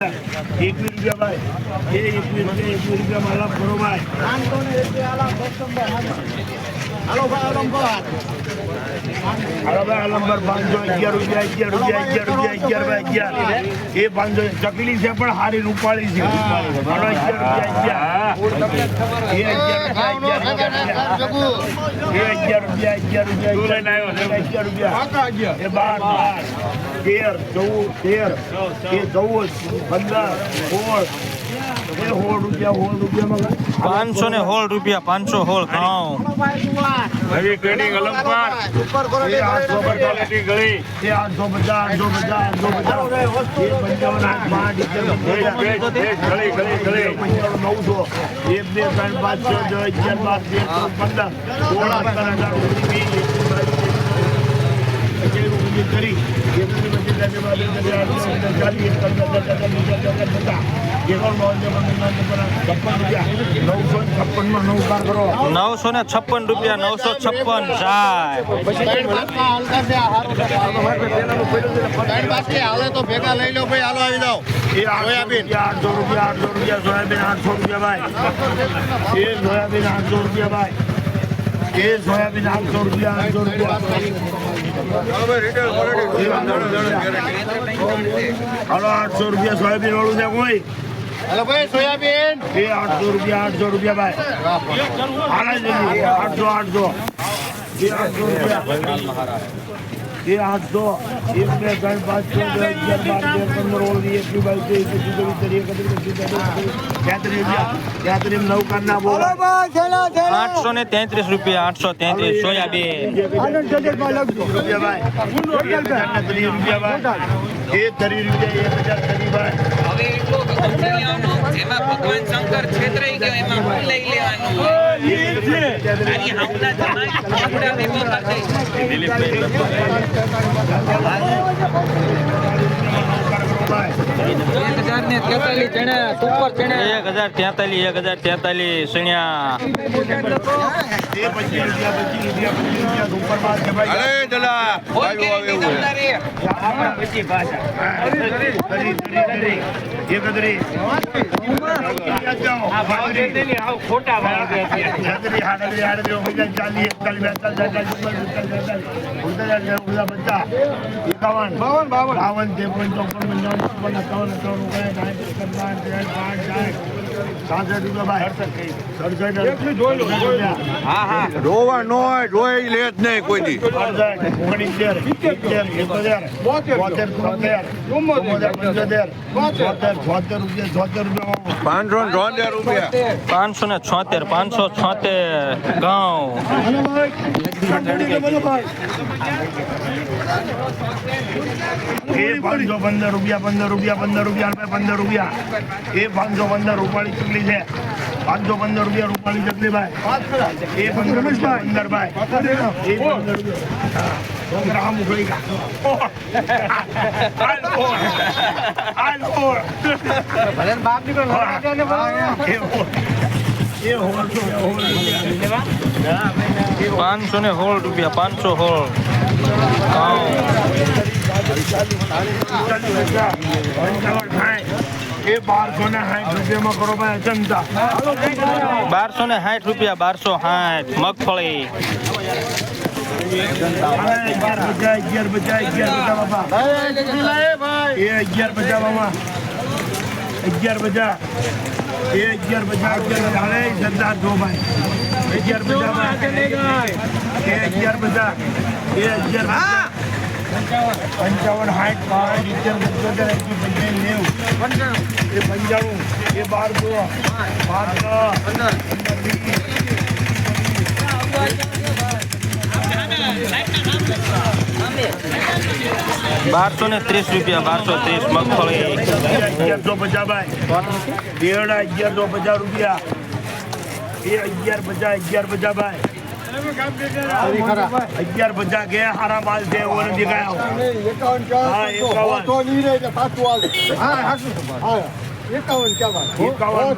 એકવીસ રૂપિયા ભાઈ. એ એકવીસ પાંચસો અગિયાર રૂપિયા અગિયાર રૂપિયા અગિયાર રૂપિયા, અગિયાર ભાઈ, અગિયાર. એ પાંચસો ચકલી છે પણ હારી રૂપાળી છે. અગિયાર રૂપિયા, અગિયાર. એ અગિયાર રૂપિયા અગિયાર રૂપિયા. એ બાર બાર. તેર ચૌદ તેર. એ ચૌદ પંદર સોળ. એ સોળ રૂપિયા હોળ રૂપિયામાં પાંચસો ને હોળ રૂપિયા પાંચસો હોળ ઘઉં. નવી ટ્રેનિંગ અલંકાર. એ આઠસો પચાસ. ગળી. એ આઠસો પચાસ આઠસો બધા આઠસો બધા એ પંચાવન આઠ પાંચ ગળી ગળી ગળી પંચાવન નવસો. એક બે ત્રણ પાંચ છ છ અગિયાર બાર તેર પંદર. સોળ અઢાર ઓગણીસ ત્રેવીસ કરી છત્રીસ છપ્પન નવસો ને છપ્પન રૂપિયા નવસો છપ્પન તો ભેગા લઈ લો ભાઈ હાલો આવી જાઓ. એ સોયાબીન આઠસો રૂપિયા આઠસો રૂપિયા સોયાબીન આઠસો રૂપિયા ભાઈ. એ સોયાબીન આઠસો રૂપિયા ભાઈ. એ સોયાબીન આઠસો રૂપિયા આઠસો રૂપિયા. હાલો આઠસો રૂપિયા સોયાબીન વાળું છે કોઈ? હાલો ભાઈ સોયાબીન. એ આઠસો રૂપિયા આઠસો રૂપિયા ભાઈ. આના આઠસો આઠસો. એ આઠસો રૂપિયા. એ આઠસો એક બે ત્રણ પાંચ છ બે અગિયાર બાર તેર પંદર ઓળ એકવીસ બાવીસ ત્રેવીસ ચોવીસ ત્રીસ એકત્રીસ બત્રીસ તેત્રીસ રૂપિયા તેત્રીસ નવ કરના બોલો. આઠસો ને તેત્રીસ રૂપિયા આઠસો તેત્રીસ રૂપિયા ભાઈ ને ત્રીસ રૂપિયા ભાઈ એ ત્રીસ રૂપિયા એક હજાર ત્રીસ ભાઈ હવે એટલો ગમે લેવાનો જેમાં ભગવાન શંકર છેતરાઈ ગયો એમાં હું લઈ લેવાનું. આની એક એક હજાર તેતાલીસ એક હજાર તેતાલીસ સણ્યા એ પચીસ રૂપિયા પચીસ રૂપિયા પચીસ રૂપિયા ઉપર બાદ છે ભાઈ અરે જલા બધા. એકાવન. બાવન બાવન. ત્રેપન ચોપન પંચાવન છપ્પન અઠાવન અઠાવન ઓગણ સાઠ સાઠ રૂપિયા ભાઈ સડસઠ રૂપિયા હા હા. રોવા નો રોઈ લે જ નહીં કોઈ દી પાંચસો ને છોતેર રૂપિયા. પાંચસો ને છોતેર પાંચસો છોતેર. ઘઉં એ પાંચસો પંદર રૂપિયા પંદર રૂપિયા પંદર રૂપિયા રૂપિયા પંદર રૂપિયા. એ પાંચસો પંદર રૂપાળી ચકલી છે. પાંચસો પંદર રૂપિયા રૂપાળી ચકલી ભાઈ. એ પંદર પંદર ભાઈ એ પંદર. પાંચસો ને હોળ રૂપિયા પાંચસો હોળ ઘઉં એ બારસો ને સાઠ રૂપિયામાં કરો ભાઈ અચંતા. બારસો ને સાઠ રૂપિયા બારસો સાઠ મગફળી. અગિયાર બચા અગિયાર પચાસ એ અગિયાર બાપા. અગિયાર પચાસ. એ અગિયાર બજા અગિયાર હાલે સરદાર જો ભાઈ. અગિયાર ભાઈ એ અગિયાર બજા એ અગિયાર પંચાવન સાઠ પાંચ સિત્તેર પંચોતેર એસી પંચાવન નેવું. એ પંચાણું એ બારસો બાર પંદર બારસો ને ત્રીસ રૂપિયા બારસો ત્રીસ મગફળી. અગિયારસો પચાસ ભાઈ. દેવડા અગિયારસો પચાસ રૂપિયા. એ અગિયાર પચાસ અગિયાર પચાસ ભાઈ. અગિયાર પચાસ કે હારા માલ છે એવો નથી ગયા હા એકાવન. એકાવન.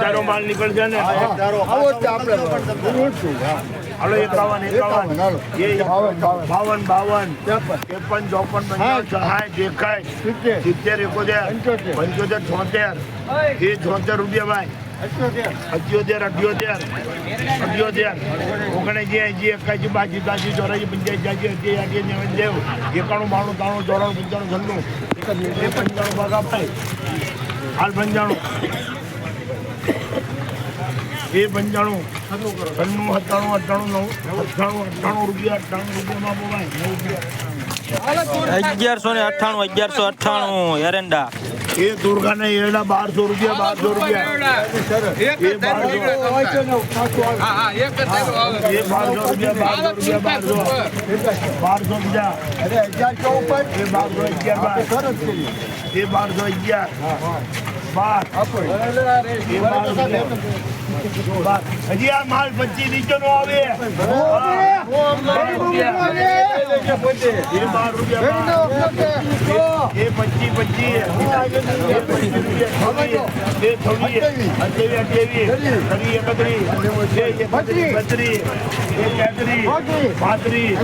તારો માલ નીકળશે ને. આવો જ આપણે હાલો એકાવન એકાવન. એ બાવન બાવન. ત્રેપન ચોપન સાઠ એકાઠ સિત્તેર. એકોતેર. પંચોતેર. છોતેર. એ છોતેર રૂપિયા ભાઈ. અઠ્યોતેર અઠ્યોતેર અઠ્યોતેર. ઓગણએંસી એંસી એકાસી બાસી ત્યાસી ચોરાસી પંચ્યાસી છ્યાસી અઠ્યાસી આઠી, નેવું દેવ એકાણું, બાણું, ત્રાણું, ચોરાણું, પંચાણું, છન્નું. એ પંચાણું ભાગા ભાઈ હાલ પંચાણું. એ પંચાણું. છન્નું, સત્તાણું, અઠ્ઠાણું, નવ, અઠ્ઠાણું અઠ્ઠાણું રૂપિયા, અઠ્ઠાણું રૂપિયામાં નવ રૂપિયા. અગિયારસો ને અઠ્ઠાણું, અગિયારસો અઠ્ઠાણું, એરંડા. એ દુર્ગાને એડા બારસો રૂપિયા બારસો રૂપિયા. બારસો અગિયાર હજી આ માલ પચીસ નીચે નો આવે. એ પચીસ પચીસ રૂપિયા છવ્વીસ અઠ્યાવીસ અઠ્યાવીસ ત્રીસ એકત્રીસ એ બત્રીસ તેત્રીસ પાંત્રીસ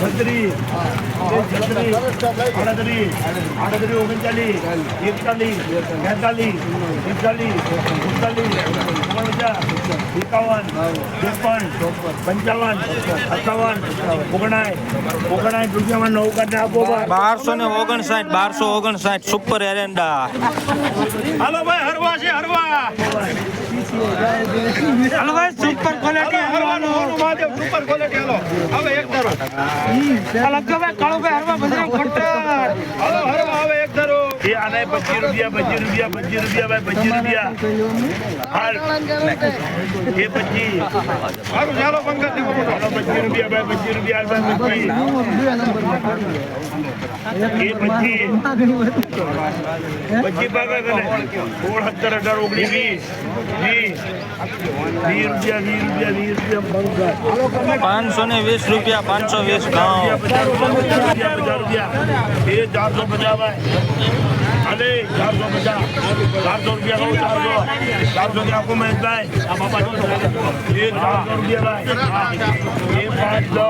છત્રીસ છત્રીસ આડત્રીસ આડત્રીસ ઓગણચાલીસ. એકતાલીસ. બેતાલીસ એકતાલીસ એકતાલીસ ઓગણપચાસ એકાવન ત્રેપન પંચાવન અઠાવન ઓગણાય ઓગણાય રૂપિયામાં નવ કાઢને આપો બારસો ને ઓગણસાઠ બારસો ઓગણસાઠ સુપર એરેન્ડા હાલો ભાઈ હરવા છે હરવા. હાલો ભાઈ સુપર ક્વોલિટી હરવાનો. સુપર ક્વોલિટી હાલો. હવે એક ધરો. લખો ભાઈ કાળો ભાઈ હરવા બજરંગ રૂપિયા રૂપિયા રૂપિયા રૂપિયા. બધી બાબત સોળ સત્તર અઢાર ઓગણીસ વીસ વીસ વીસ રૂપિયા વીસ રૂપિયા વીસ રૂપિયા પાંચસો ને વીસ રૂપિયા પાંચસો વીસ પચાસ રૂપિયા બે ચારસો પચાસ अरे चार सौ पचास चार सौ रुपया का चार सौ चार सौ क्या आपको महेश भाई ये चार सौ रुपया भाई ये पाँच सौ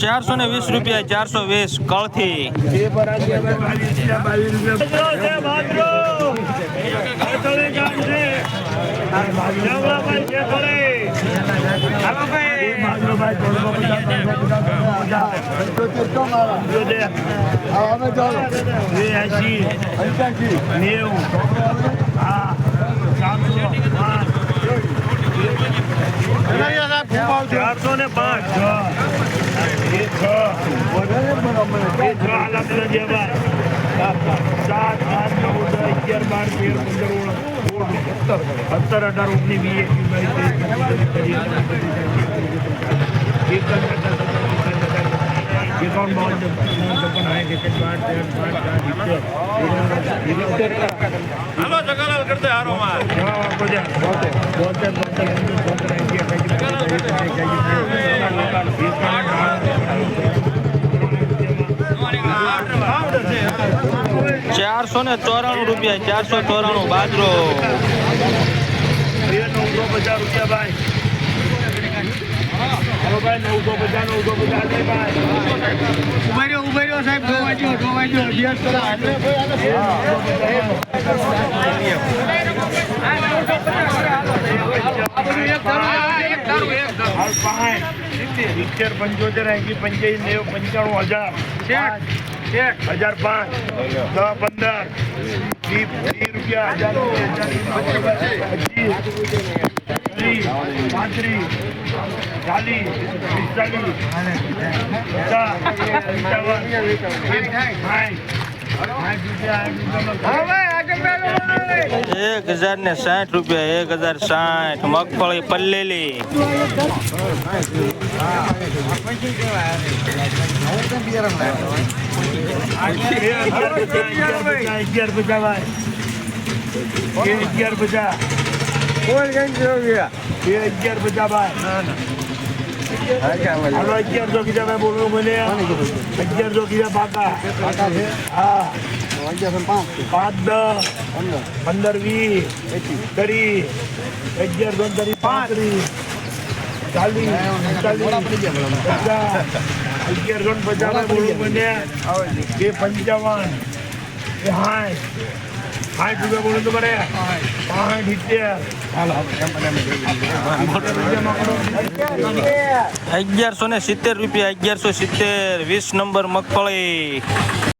ચારસો ને વીસ રૂપિયા ચારસો વીસ કળથી. એ બરાબર બાવીસ રૂપિયા બાવીસ ને પાંચ સાત આઠ નવ દસ અગિયાર બાર તેર એકસઠ બાર તેર પાંચ ચાર સિત્તેર હાલો, જગાલાલ કરતે હારો માર ચારસો ને ચોરાણું રૂપિયા, ચારસો ચોરાણું, બાજરો. નવસો પચાસ રૂપિયા ભાઈ નવસો પચાસ નવસો પચાસ ઉભેર્યો ઉભેર્યો સાહેબ જોવા જો સિત્તેર પંચોતેર એસી પંચાવીસ નેવું પંચાણું હજાર હજાર પાંચ દસ પંદર વીસ રૂપિયા પાંત્રીસ ચાલીસ પિસ્તાલીસ પચાસ પંચાવન સાઠ સાઠ રૂપિયા એક હજાર ને સાઠ રૂપિયા, એક હજાર સાઠ. મગફળી, પલ્લેલી. અગિયાર પચાસ અગિયાર ભાઈ અગિયાર પચાસ અગિયાર પચાસ ભાઈ હાલો અગિયારસો કીધા ભાઈ કીધા પાકા હા. પાંચ દસ પંદર વીસ ત્રીસ અગિયાર દોન ત્રીસ પાંત્રીસ ચાલીસ પચાસ અગિયાર પચાસ બે પંચાવન બે સાઠ સાઠ રૂપિયા બોલું પાંઠ સિત્તેર અગિયારસો ને સિત્તેર રૂપિયા, અગિયારસો સિત્તેર, વીસ નંબર મગફળી.